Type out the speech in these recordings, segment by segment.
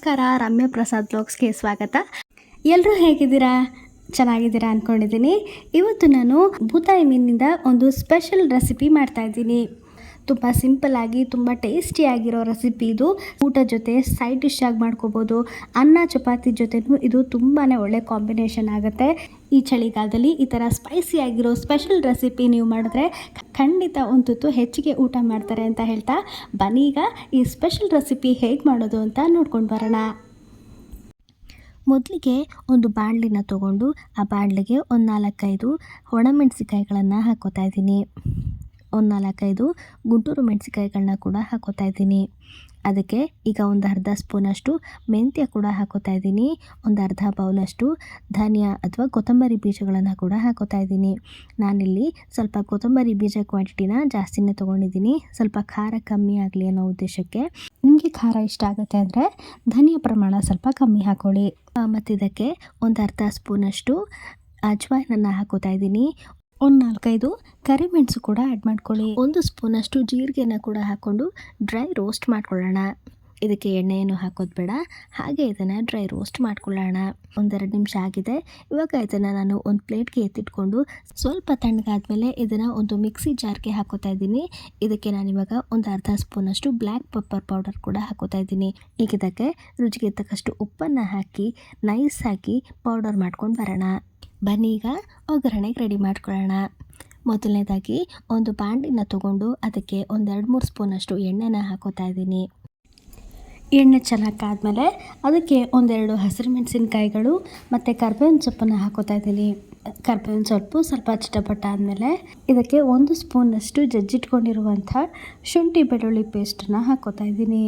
ನಮಸ್ಕಾರ, ರಮ್ಯ ಪ್ರಸಾದ್ ಬ್ಲಾಗ್ಸ್ಗೆ ಸ್ವಾಗತ. ಎಲ್ಲರೂ ಹೇಗಿದ್ದೀರಾ? ಚೆನ್ನಾಗಿದ್ದೀರಾ ಅಂದ್ಕೊಂಡಿದ್ದೀನಿ ಇವತ್ತು ನಾನು ಬೂತಾಯಿ ಮೀನಿನಿಂದ ಒಂದು ಸ್ಪೆಷಲ್ ರೆಸಿಪಿ ಮಾಡ್ತಾ ಇದ್ದೀನಿ. ತುಂಬ ಸಿಂಪಲ್ಲಾಗಿ ತುಂಬ ಟೇಸ್ಟಿಯಾಗಿರೋ ರೆಸಿಪಿ ಇದು. ಊಟ ಜೊತೆ ಸೈಡ್ ಡಿಶ್ ಆಗಿ ಮಾಡ್ಕೋಬೋದು. ಅನ್ನ, ಚಪಾತಿ ಜೊತೆನೂ ಇದು ತುಂಬಾ ಒಳ್ಳೆ ಕಾಂಬಿನೇಷನ್ ಆಗುತ್ತೆ. ಈ ಚಳಿಗಾಲದಲ್ಲಿ ಈ ಥರ ಸ್ಪೈಸಿ ಆಗಿರೋ ಸ್ಪೆಷಲ್ ರೆಸಿಪಿ ನೀವು ಮಾಡಿದ್ರೆ ಖಂಡಿತ ಒಂದು ಹೆಚ್ಚಿಗೆ ಊಟ ಮಾಡ್ತಾರೆ ಅಂತ ಹೇಳ್ತಾ ಬನ್ನಿ ಈಗ ಈ ಸ್ಪೆಷಲ್ ರೆಸಿಪಿ ಹೇಗೆ ಮಾಡೋದು ಅಂತ ನೋಡ್ಕೊಂಡು ಬರೋಣ. ಮೊದಲಿಗೆ ಒಂದು ಬಾಣಲಿನ ತೊಗೊಂಡು, ಆ ಬಾಣಲಿಗೆ ಒಂದು ನಾಲ್ಕೈದು ಒಣಮೆಣಸಿಕಾಯಿಗಳನ್ನು ಹಾಕೋತಾ ಇದ್ದೀನಿ. ಒಂದು ನಾಲ್ಕೈದು ಗುಂಟೂರು ಮೆಣಸಿಕಾಯಿಗಳನ್ನ ಕೂಡ ಹಾಕೋತಾ ಇದ್ದೀನಿ. ಅದಕ್ಕೆ ಈಗ ಒಂದು ಅರ್ಧ ಸ್ಪೂನಷ್ಟು ಮೆಂತ್ಯ ಕೂಡ ಹಾಕೋತಾ ಇದ್ದೀನಿ. ಒಂದು ಅರ್ಧ ಬೌಲಷ್ಟು ಧನಿಯಾ ಅಥವಾ ಕೊತ್ತಂಬರಿ ಬೀಜಗಳನ್ನು ಕೂಡ ಹಾಕೋತಾ ಇದ್ದೀನಿ. ನಾನಿಲ್ಲಿ ಸ್ವಲ್ಪ ಕೊತ್ತಂಬರಿ ಬೀಜ ಕ್ವಾಂಟಿಟಿನ ಜಾಸ್ತಿನೇ ತೊಗೊಂಡಿದ್ದೀನಿ. ಸ್ವಲ್ಪ ಖಾರ ಕಮ್ಮಿ ಆಗಲಿ ಅನ್ನೋ ಉದ್ದೇಶಕ್ಕೆ. ನಿಮಗೆ ಖಾರ ಇಷ್ಟ ಆಗುತ್ತೆ ಅಂದರೆ ಧನಿಯ ಪ್ರಮಾಣ ಸ್ವಲ್ಪ ಕಮ್ಮಿ ಹಾಕೊಳ್ಳಿ. ಮತ್ತು ಇದಕ್ಕೆ ಒಂದು ಅರ್ಧ ಸ್ಪೂನಷ್ಟು ಅಜ್ವಾಯಿನನ್ನು ಹಾಕೋತಾ ಇದ್ದೀನಿ. ಒಂದು ನಾಲ್ಕೈದು ಕರಿಮೆಣಸು ಕೂಡ ಆ್ಯಡ್ ಮಾಡ್ಕೊಳ್ಳಿ. ಒಂದು ಸ್ಪೂನಷ್ಟು ಜೀರಿಗೆನ ಕೂಡ ಹಾಕ್ಕೊಂಡು ಡ್ರೈ ರೋಸ್ಟ್ ಮಾಡ್ಕೊಳ್ಳೋಣ. ಇದಕ್ಕೆ ಎಣ್ಣೆ ಏನು ಹಾಕೋದು ಬೇಡ. ಹಾಗೆ ಇದನ್ನು ಡ್ರೈ ರೋಸ್ಟ್ ಮಾಡ್ಕೊಳ್ಳೋಣ. ಒಂದೆರಡು ನಿಮಿಷ ಆಗಿದೆ. ಇವಾಗ ಇದನ್ನು ನಾನು ಒಂದು ಪ್ಲೇಟ್ಗೆ ಎತ್ತಿಟ್ಕೊಂಡು ಸ್ವಲ್ಪ ತಣ್ಣಗಾದ್ಮೇಲೆ ಇದನ್ನು ಒಂದು ಮಿಕ್ಸಿ ಜಾರ್ಗೆ ಹಾಕೋತಾ ಇದ್ದೀನಿ. ಇದಕ್ಕೆ ನಾನು ಇವಾಗ ಒಂದು ಅರ್ಧ ಸ್ಪೂನಷ್ಟು ಬ್ಲ್ಯಾಕ್ ಪೆಪ್ಪರ್ ಪೌಡರ್ ಕೂಡ ಹಾಕೋತಾ ಇದ್ದೀನಿ. ಈಗ ಇದಕ್ಕೆ ರುಚಿಗೆ ತಕ್ಕಷ್ಟು ಉಪ್ಪನ್ನು ಹಾಕಿ ನೈಸ್ ಹಾಕಿ ಪೌಡರ್ ಮಾಡ್ಕೊಂಡು ಬರೋಣ. ಬನ್ನಿ ಈಗ ಒಗ್ಗರಣೆಗೆ ರೆಡಿ ಮಾಡ್ಕೊಳ್ಳೋಣ. ಮೊದಲನೇದಾಗಿ ಒಂದು ಬಾಂಡಿನ ತಗೊಂಡು ಅದಕ್ಕೆ ಒಂದೆರಡು ಮೂರು ಸ್ಪೂನಷ್ಟು ಎಣ್ಣೆನ ಹಾಕೋತಾ ಇದ್ದೀನಿ. ಎಣ್ಣೆ ಚೆನ್ನಾಗಾದ್ಮೇಲೆ ಅದಕ್ಕೆ ಒಂದೆರಡು ಹಸಿರು ಮೆಣಸಿನ್ಕಾಯಿಗಳು ಮತ್ತು ಕರ್ಬೇವಿನ ಸೊಪ್ಪನ್ನು ಹಾಕೋತಾ ಇದ್ದೀನಿ. ಕರ್ಬೇವಿನ ಸೊಪ್ಪು ಸ್ವಲ್ಪ ಚಿಟಪಟ್ಟ ಆದಮೇಲೆ ಇದಕ್ಕೆ ಒಂದು ಸ್ಪೂನಷ್ಟು ಜಜ್ಜಿಟ್ಕೊಂಡಿರುವಂಥ ಶುಂಠಿ ಬೆಳ್ಳುಳ್ಳಿ ಪೇಸ್ಟನ್ನು ಹಾಕೋತಾ ಇದ್ದೀನಿ.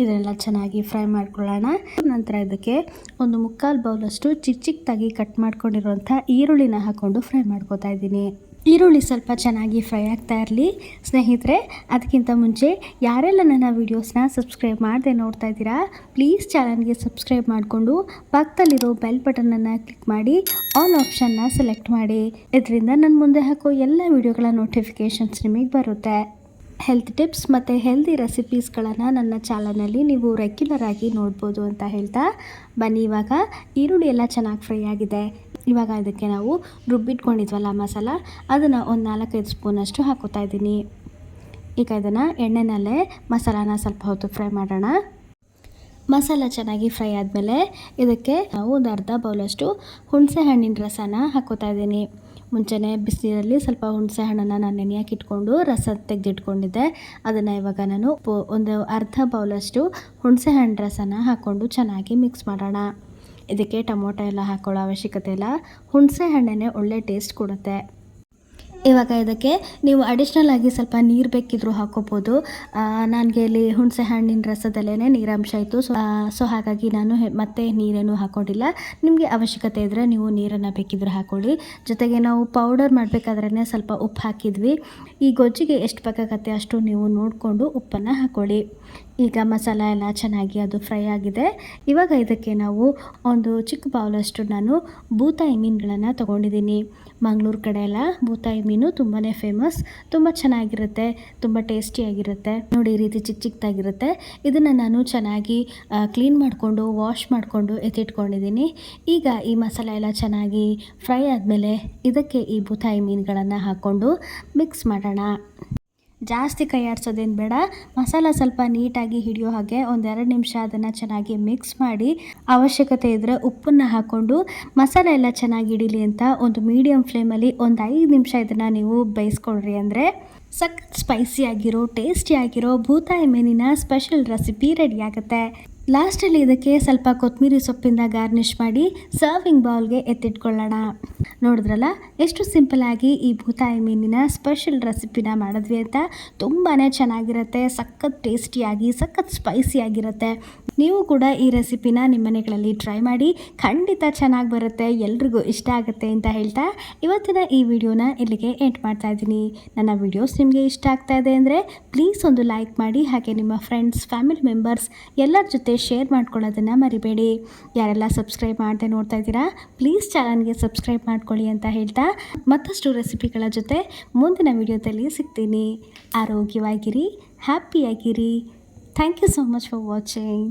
ಇದನ್ನೆಲ್ಲ ಚೆನ್ನಾಗಿ ಫ್ರೈ ಮಾಡ್ಕೊಳ್ಳೋಣ. ನಂತರ ಇದಕ್ಕೆ ಒಂದು ಮುಕ್ಕಾಲು ಬೌಲಷ್ಟು ಚಿಕ್ಕ ಚಿಕ್ಕದಾಗಿ ಕಟ್ ಮಾಡ್ಕೊಂಡಿರುವಂಥ ಈರುಳ್ಳಿನ ಹಾಕ್ಕೊಂಡು ಫ್ರೈ ಮಾಡ್ಕೋತಾ ಇದ್ದೀನಿ. ಈರುಳ್ಳಿ ಸ್ವಲ್ಪ ಚೆನ್ನಾಗಿ ಫ್ರೈ ಆಗ್ತಾ ಇರಲಿ. ಸ್ನೇಹಿತರೆ, ಅದಕ್ಕಿಂತ ಮುಂಚೆ ಯಾರೆಲ್ಲ ನನ್ನ ವೀಡಿಯೋಸ್ನ ಸಬ್ಸ್ಕ್ರೈಬ್ ಮಾಡದೆ ನೋಡ್ತಾ ಇದ್ದೀರಾ ಪ್ಲೀಸ್ ಚಾನಲ್ಗೆ ಸಬ್ಸ್ಕ್ರೈಬ್ ಮಾಡಿಕೊಂಡು ಪಕ್ಕದಲ್ಲಿರೋ ಬೆಲ್ ಬಟನನ್ನು ಕ್ಲಿಕ್ ಮಾಡಿ ಆಲ್ ಆಪ್ಷನ್ನ ಸೆಲೆಕ್ಟ್ ಮಾಡಿ. ಇದರಿಂದ ನನ್ನ ಮುಂದೆ ಹಾಕೋ ಎಲ್ಲ ವೀಡಿಯೋಗಳ ನೋಟಿಫಿಕೇಷನ್ಸ್ ನಿಮಗೆ ಬರುತ್ತೆ. ಹೆಲ್ತ್ ಟಿಪ್ಸ್ ಮತ್ತು ಹೆಲ್ದಿ ರೆಸಿಪೀಸ್ಗಳನ್ನು ನನ್ನ ಚಾನಲ್ನಲ್ಲಿ ನೀವು ರೆಗ್ಯುಲರ್ ಆಗಿ ನೋಡ್ಬೋದು ಅಂತ ಹೇಳ್ತಾ, ಬನ್ನಿ ಇವಾಗ ಈರುಳ್ಳಿ ಎಲ್ಲ ಚೆನ್ನಾಗಿ ಫ್ರೈ ಆಗಿದೆ. ಇವಾಗ ಇದಕ್ಕೆ ನಾವು ರುಬ್ಬಿಟ್ಕೊಂಡಿದ್ವಲ್ಲ ಮಸಾಲ, ಅದನ್ನು ಒಂದು ನಾಲ್ಕೈದು ಸ್ಪೂನಷ್ಟು ಹಾಕೋತಾ ಇದ್ದೀನಿ. ಈಗ ಇದನ್ನು ಎಣ್ಣೆನಲ್ಲೇ ಮಸಾಲಾನ ಸ್ವಲ್ಪ ಹೊತ್ತು ಫ್ರೈ ಮಾಡೋಣ. ಮಸಾಲ ಚೆನ್ನಾಗಿ ಫ್ರೈ ಆದಮೇಲೆ ಇದಕ್ಕೆ ನಾವು ಒಂದು ಅರ್ಧ ಬೌಲಷ್ಟು ಹುಣಸೆ ಹಣ್ಣಿನ ರಸನ ಹಾಕೋತಾ ಇದ್ದೀನಿ. ಮುಂಚೆನೇ ಬಿಸಿನೀರಲ್ಲಿ ಸ್ವಲ್ಪ ಹುಣಸೆ ಹಣ್ಣನ್ನು ನಾನು ನೆನೆಯಕ್ಕೆ ಇಟ್ಕೊಂಡು ರಸ ತೆಗೆದಿಟ್ಕೊಂಡಿದ್ದೆ. ಅದನ್ನು ಇವಾಗ ನಾನು ಒಂದು ಅರ್ಧ ಬೌಲಷ್ಟು ಹುಣಸೆ ಹಣ್ಣು ರಸನ ಹಾಕ್ಕೊಂಡು ಚೆನ್ನಾಗಿ ಮಿಕ್ಸ್ ಮಾಡೋಣ. ಇದಕ್ಕೆ ಟೊಮೊಟೊ ಎಲ್ಲ ಹಾಕೊಳ್ಳೋ ಅವಶ್ಯಕತೆ ಇಲ್ಲ. ಹುಣಸೆ ಹಣ್ಣೇ ಒಳ್ಳೆ ಟೇಸ್ಟ್ ಕೊಡುತ್ತೆ. ಇವಾಗ ಇದಕ್ಕೆ ನೀವು ಅಡಿಷ್ನಲ್ ಆಗಿ ಸ್ವಲ್ಪ ನೀರು ಬೇಕಿದ್ದರೂ ಹಾಕೋಬೋದು. ನನಗೆ ಇಲ್ಲಿ ಹುಣಸೆ ಹಣ್ಣಿನ ರಸದಲ್ಲೇ ನೀರಾಂಶ ಇತ್ತು ಸೊ ಸೊ ಹಾಗಾಗಿ ನಾನು ಮತ್ತೆ ನೀರೇನು ಹಾಕೊಂಡಿಲ್ಲ. ನಿಮಗೆ ಅವಶ್ಯಕತೆ ಇದ್ದರೆ ನೀವು ನೀರನ್ನು ಬೇಕಿದ್ರೆ ಹಾಕೊಳ್ಳಿ. ಜೊತೆಗೆ ನಾವು ಪೌಡರ್ ಮಾಡಬೇಕಾದ್ರೇ ಸ್ವಲ್ಪ ಉಪ್ಪು ಹಾಕಿದ್ವಿ. ಈ ಗೊಜ್ಜಿಗೆ ಎಷ್ಟು ಬೇಕಾಗತ್ತೆ ಅಷ್ಟು ನೀವು ನೋಡಿಕೊಂಡು ಉಪ್ಪನ್ನು ಹಾಕೊಳ್ಳಿ. ಈಗ ಮಸಾಲ ಎಲ್ಲ ಚೆನ್ನಾಗಿ ಅದು ಫ್ರೈ ಆಗಿದೆ. ಇವಾಗ ಇದಕ್ಕೆ ನಾವು ಒಂದು ಚಿಕ್ಕ ಬೌಲಷ್ಟು ನಾನು ಬೂತಾಯಿ ಮೀನುಗಳನ್ನು ತೊಗೊಂಡಿದ್ದೀನಿ. ಮಂಗಳೂರು ಕಡೆ ಎಲ್ಲ ಬೂತಾಯಿ ಮೀನು ತುಂಬಾ ಫೇಮಸ್. ತುಂಬ ಚೆನ್ನಾಗಿರುತ್ತೆ, ತುಂಬ ಟೇಸ್ಟಿಯಾಗಿರುತ್ತೆ. ನೋಡಿ ಈ ರೀತಿ ಚಿಕ್ಕ ಚಿಕ್ಕದಾಗಿರುತ್ತೆ ಇದನ್ನು ನಾನು ಚೆನ್ನಾಗಿ ಕ್ಲೀನ್ ಮಾಡಿಕೊಂಡು, ವಾಶ್ ಮಾಡಿಕೊಂಡು ಎತ್ತಿಟ್ಕೊಂಡಿದ್ದೀನಿ. ಈಗ ಈ ಮಸಾಲ ಎಲ್ಲ ಚೆನ್ನಾಗಿ ಫ್ರೈ ಆದಮೇಲೆ ಇದಕ್ಕೆ ಈ ಬೂತಾಯಿ ಮೀನುಗಳನ್ನು ಹಾಕ್ಕೊಂಡು ಮಿಕ್ಸ್ ಮಾಡೋಣ. ಜಾಸ್ತಿ ಕೈ ಬೇಡ. ಮಸಾಲ ಸ್ವಲ್ಪ ನೀಟಾಗಿ ಹಿಡಿಯೋ ಹಾಗೆ ಒಂದೆರಡು ನಿಮಿಷ ಅದನ್ನು ಚೆನ್ನಾಗಿ ಮಿಕ್ಸ್ ಮಾಡಿ ಅವಶ್ಯಕತೆ ಇದ್ದರೆ ಉಪ್ಪನ್ನು ಹಾಕ್ಕೊಂಡು ಮಸಾಲೆ ಎಲ್ಲ ಚೆನ್ನಾಗಿ ಹಿಡೀಲಿ ಅಂತ ಒಂದು ಮೀಡಿಯಮ್ ಫ್ಲೇಮಲ್ಲಿ ಒಂದು ಐದು ನಿಮಿಷ ಇದನ್ನು ನೀವು ಬೇಯಿಸ್ಕೊಳ್ರಿ ಅಂದರೆ ಸಖತ್ ಸ್ಪೈಸಿ ಆಗಿರೋ ಟೇಸ್ಟಿ ಆಗಿರೋ ಭೂತಾಯಿ ಮೀನಿನ ಸ್ಪೆಷಲ್ ರೆಸಿಪಿ ರೆಡಿ ಆಗುತ್ತೆ. ಲಾಸ್ಟಲ್ಲಿ ಇದಕ್ಕೆ ಸ್ವಲ್ಪ ಕೊತ್ತಂಬರಿ ಸೊಪ್ಪಿಂದ ಗಾರ್ನಿಷ್ ಮಾಡಿ ಸರ್ವಿಂಗ್ ಬೌಲ್ಗೆ ಎತ್ತಿಟ್ಕೊಳ್ಳೋಣ. ನೋಡಿದ್ರಲ್ಲ, ಎಷ್ಟು ಸಿಂಪಲಾಗಿ ಈ ಭೂತಾಯಿ ಮೀನಿನ ಸ್ಪೆಷಲ್ ರೆಸಿಪಿನ ಮಾಡಿದ್ವಿ ಅಂತ ತುಂಬಾ ಚೆನ್ನಾಗಿರುತ್ತೆ. ಸಖತ್ ಟೇಸ್ಟಿಯಾಗಿ, ಸಖತ್ ಸ್ಪೈಸಿಯಾಗಿರುತ್ತೆ. ನೀವು ಕೂಡ ಈ ರೆಸಿಪಿನ ನಿಮ್ಮ ಮನೆಗಳಲ್ಲಿ ಟ್ರೈ ಮಾಡಿ, ಖಂಡಿತ ಚೆನ್ನಾಗಿ ಬರುತ್ತೆ, ಎಲ್ರಿಗೂ ಇಷ್ಟ ಆಗುತ್ತೆ ಅಂತ ಹೇಳ್ತಾ ಇವತ್ತಿನ ಈ ವಿಡಿಯೋನ ಇಲ್ಲಿಗೆ ಎಂಟ್ ಮಾಡ್ತಾ ಇದ್ದೀನಿ. ನನ್ನ ವಿಡಿಯೋಸ್ ನಿಮಗೆ ಇಷ್ಟ ಆಗ್ತಾ ಇದೆ ಅಂದರೆ ಪ್ಲೀಸ್ ಒಂದು ಲೈಕ್ ಮಾಡಿ, ಹಾಗೆ ನಿಮ್ಮ ಫ್ರೆಂಡ್ಸ್ ಫ್ಯಾಮಿಲಿ ಮೆಂಬರ್ಸ್ ಎಲ್ಲರ ಜೊತೆ ಶೇರ್ ಮಾಡ್ಕೊಳ್ಳೋದನ್ನು ಮರಿಬೇಡಿ. ಯಾರೆಲ್ಲ ಸಬ್ಸ್ಕ್ರೈಬ್ ಮಾಡದೆ ನೋಡ್ತಾ ಇದ್ದೀರಾ ಪ್ಲೀಸ್ ಚಾನಲ್ಗೆ ಸಬ್ಸ್ಕ್ರೈಬ್ ಮಾಡ್ಕೊಳ್ಳಿ ಅಂತ ಹೇಳ್ತಾ ಮತ್ತಷ್ಟು ರೆಸಿಪಿಗಳ ಜೊತೆ ಮುಂದಿನ ವಿಡಿಯೋದಲ್ಲಿ ಸಿಗ್ತೀನಿ. ಆರೋಗ್ಯವಾಗಿರಿ ಹ್ಯಾಪಿಯಾಗಿರಿ thank you so much for watching